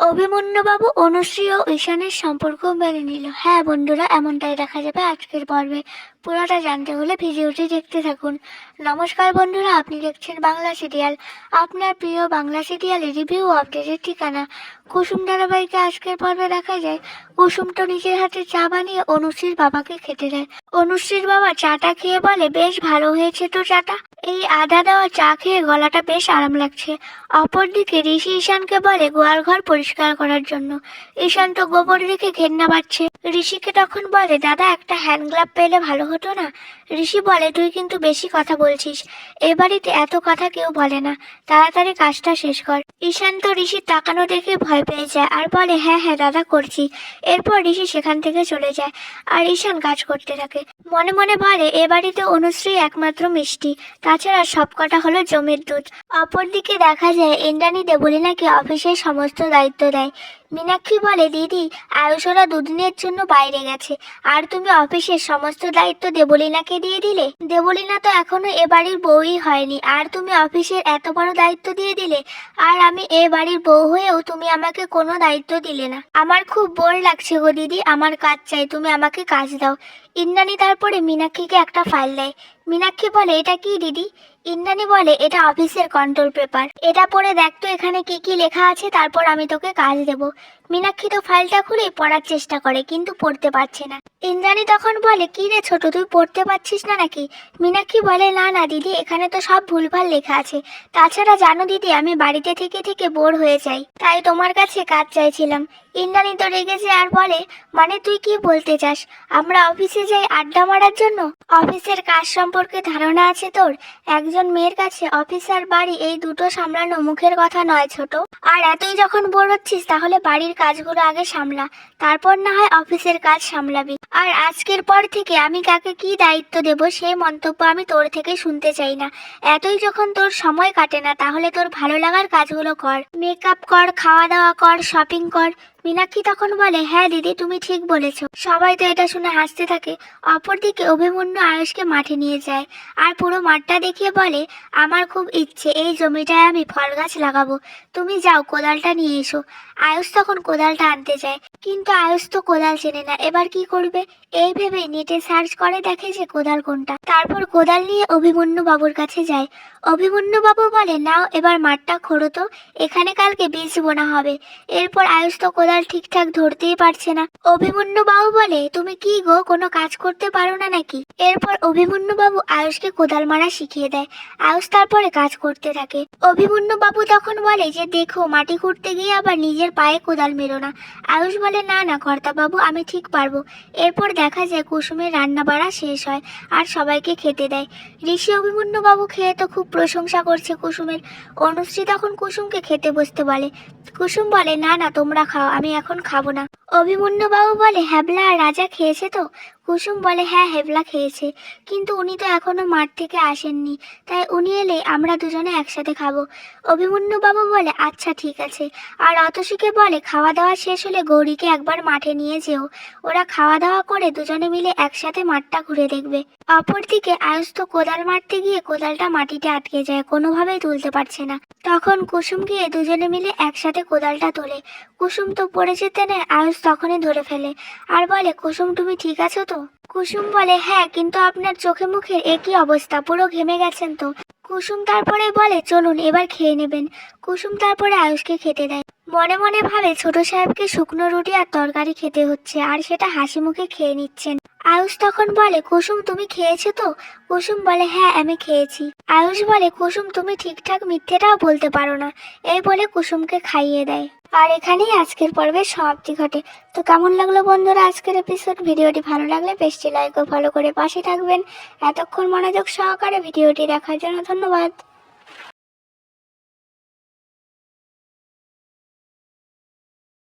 অভিমন্যুবাবু অনুশ্রী ও ঈশানের সম্পর্ক মেনে নিল। হ্যাঁ বন্ধুরা, এমনটাই দেখা যাবে আজকের পর্বে। পুরোটা জানতে হলে ভিডিওটি দেখতে থাকুন। নমস্কার বন্ধুরা, আপনি দেখছেন বাংলা সিরিয়াল। আপনার প্রিয় বাংলা সিরিয়ালের রিভিউ আপডেটের ঠিকানা। কুসুম ধারাবাহিকে আজকের পর্বে দেখা যায়। কুসুম তো নিজের হাতে চা বানিয়ে অনুশ্রীর বাবাকে খেতে দেয়। অনুশ্রীর বাবা চাটা খেয়ে বলে, বেশ ভালো হয়েছে তো চাটা। এই আদা দেওয়া চা খেয়ে গলাটা বেশ আরাম লাগছে। অপরদিকে ঋষি ঈশানকে বলে গোয়াল ঘর পরিষ্কার করার জন্য। ঈশান তো গোবর রেখে ঘেন্না পাচ্ছে ঋষিকে তখন বলে, দাদা, একটা হ্যান্ড গ্লাভ পেলে ভালো হতো না? ঋষি বলে, তুই কিন্তু বেশি কথা বলছিস। এ বাড়িতে এত কথা কেউ বলে না। তাড়াতাড়ি কাজটা শেষ কর। ঈশান তো ঋষির তাকানো দেখে ভয় পেয়ে যায় আর বলে হ্যাঁ হ্যাঁ দাদা, করছি। এরপর ঋষি সেখান থেকে চলে যায় আর ঈশান কাজ করতে থাকে। মনে মনে বলে, এ বাড়িতে অনুশ্রী একমাত্র মিষ্টি। তাছাড়া সবকটা হলো জমির দুধ। অপরদিকে দেখা যায় ইন্দ্রাণী দেবলী নাকি অফিসের সমস্ত দায়িত্ব দেয় মীনাক্ষী বলে, দিদি আয়ুষ ওরা দুদিনের জন্য বাইরে গেছে। আর তুমি অফিসের সমস্ত দায়িত্ব দেবলীনাকে দিয়ে দিলে? দেবলীনা তো এখনও এ বাড়ির বউই হয়নি। আর তুমি অফিসের এত বড় দায়িত্ব দিয়ে দিলে? আর আমি এ বাড়ির বউ হয়েও তুমি আমাকে কোনো দায়িত্ব দিলে না। আমার খুব বোর লাগছে গো দিদি, আমার কাজ চাই, তুমি আমাকে কাজ দাও। ইন্দ্রাণী তারপরে মীনাক্ষীকে একটা ফাইল দেয়। মীনাক্ষী বলে, এটা কি দিদি? ইন্দ্রাণী বলে, এটা অফিসের কন্ট্রোল পেপার এটা পড়ে দেখ তো এখানে কি কি লেখা আছে, তারপর আমি তোকে কাজ দেব। মীনাক্ষী তো ফাইলটা খুলে পড়ার চেষ্টা করে, কিন্তু পড়তে পারছে না। ইন্দ্রাণী তখন বলে, কি রে ছোট, তুই পড়তে পারছিস না নাকি? মীনাক্ষী বলে, না না, দিদি, এখানে তো সব ভুলভাল লেখা আছে। তাছাড়া জানো দিদি, আমি বাড়িতে থেকে থেকে বোর হয়ে যাই, তাই তোমার কাছে কাজ চাইছিলাম। ইন্দ্রাণী তো রেগেছে আর বলে মানে তুই কি বলতে চাস? আমরা অফিসে যাই আড্ডা মারার জন্য? অফিসের কাজ সম্পর্কে ধারণা আছে তোর? একজন মেয়ের কাছে অফিসার বাড়ি এই দুটো সামলানো মুখের কথা নয় ছোট। আর এতই যখন বোর হচ্ছিস, তাহলে বাড়ির কাজগুলো আগে সামলা, তারপর না হয় অফিসের কাজ সামলাবি। আর আজকের পর থেকে আমি কাকে কি দায়িত্ব দেব সেই মন্তব্য আমি তোর থেকে শুনতে চাই না। এতই যখন তোর সময় কাটে না, তাহলে তোর ভালো লাগার কাজগুলো কর। মেকআপ কর খাওয়া দাওয়া কর, শপিং কর। মীনাক্ষী তখন বলে হ্যাঁ দিদি, তুমি ঠিক বলেছ। সবাই তো এটা শুনে হাসতে থাকে। অপরদিকে অভিমন্যু আয়ুষকে মাঠে নিয়ে যায়। আর পুরো মাঠটা দেখিয়ে বলে, আমার খুব ইচ্ছে, এই জমিটায় আমি ফল গাছ লাগাবো। তুমি যাও, কোদালটা নিয়ে এসো। আয়ুষ তখন কোদালটা আনতে যায়। কিন্তু আয়ুষ তো কোদাল চেনে না। এবার কি করবে? এই ভেবে নেটে সার্চ করে দেখে যে কোদাল কোনটা। তারপর কোদাল নিয়ে অভিমন্যু বাবুর কাছে যায়। অভিমন্যু বাবু বলে, নাও, এবার মাঠটা খোঁড়ো তো। এখানে কালকে বীজ বোনা হবে। এরপর আয়ুষ তো কোদাল ঠিকঠাক ধরতেই পারছে না। অভিমন্যু বাবু বলে, তুমি কি গো, কোনো কাজ করতে পারো না নাকি? এরপর অভিমন্যু বাবু আয়ুষকে কোদাল মারা শিখিয়ে দেয়। আয়ুষ তারপরে কাজ করতে থাকে। অভিমন্যু বাবু তখন বলে যে, দেখো, মাটি খুঁড়তে গিয়ে আবার নিজের পায়ে কোদাল মেরো না। আয়ুষ বলে, না না কর্তা বাবু আমি ঠিক পারব। এরপর দেখা যায় কুসুমের রান্না বাড়া শেষ হয় আর সবাইকে খেতে দেয়। ঋষি অভিমন্যুবাবু খেয়ে তো খুব প্রশংসা করছে কুসুমের। অনুশ্রী তখন কুসুমকে খেতে বসতে বলে, কুসুম বলে, না না, তোমরা খাও, আমি এখন খাব না। অভিমন্যুবাবু বলে, হ্যাবলা আর রাজা খেয়েছে তো? কুসুম বলে হ্যাঁ হেবলা খেয়েছে। কিন্তু উনি তো এখনও মাঠ থেকে আসেননি। তাই উনি এলে আমরা দুজনে একসাথে খাব। অভিমন্যুবাবু বলে আচ্ছা ঠিক আছে। আর অতসীকে বলে খাওয়া দাওয়া শেষ হলে গৌরীকে একবার মাঠে নিয়ে যেও। ওরা খাওয়া দাওয়া করে দুজনে মিলে একসাথে মাঠটা ঘুরে দেখবে। অপরদিকে আয়ুষ তো কোদাল মারতে গিয়ে কোদালটা মাটিতে আটকে যায়, কোনোভাবেই তুলতে পারছে না। তখন কুসুম গিয়ে দুজনে মিলে একসাথে কোদালটা তোলে। কুসুম তো পড়ে যেতে নেয়, আয়ুষ তখনই ধরে ফেলে। আর বলে, কুসুম, তুমি ঠিক আছো তো? কুসুম বলে হ্যাঁ কিন্তু আপনার চোখে মুখের একই অবস্থা, পুরো ঘেমে গেছেন তো। কুসুম তারপরে বলে, চলুন, এবার খেয়ে নেবেন। কুসুম তারপরে আয়ুষকে খেতে দেয়। মনে মনে ভাবে, ছোট সাহেবকে শুকনো রুটি আর তরকারি খেতে হচ্ছে, আর সেটা হাসি মুখে খেয়ে নিচ্ছেন। আয়ুষ তখন বলে, কুসুম, তুমি খেয়েছো তো? কুসুম বলে হ্যাঁ আমি খেয়েছি। আয়ুষ বলে, কুসুম, তুমি ঠিকঠাক মিথ্যেটাও বলতে পারো না। এই বলে কুসুমকে খাইয়ে দেয়। আর এখানেই আজকের পর্বের সমাপ্তি ঘটে। তো কেমন লাগল বন্ধুরা আজকের এপিসোড ভিডিওটি ভালো লাগলে পেজটি লাইক ও ফলো করে পাশে থাকবেন। এতক্ষণ মনোযোগ সহকারে ভিডিওটি দেখার জন্য ধন্যবাদ।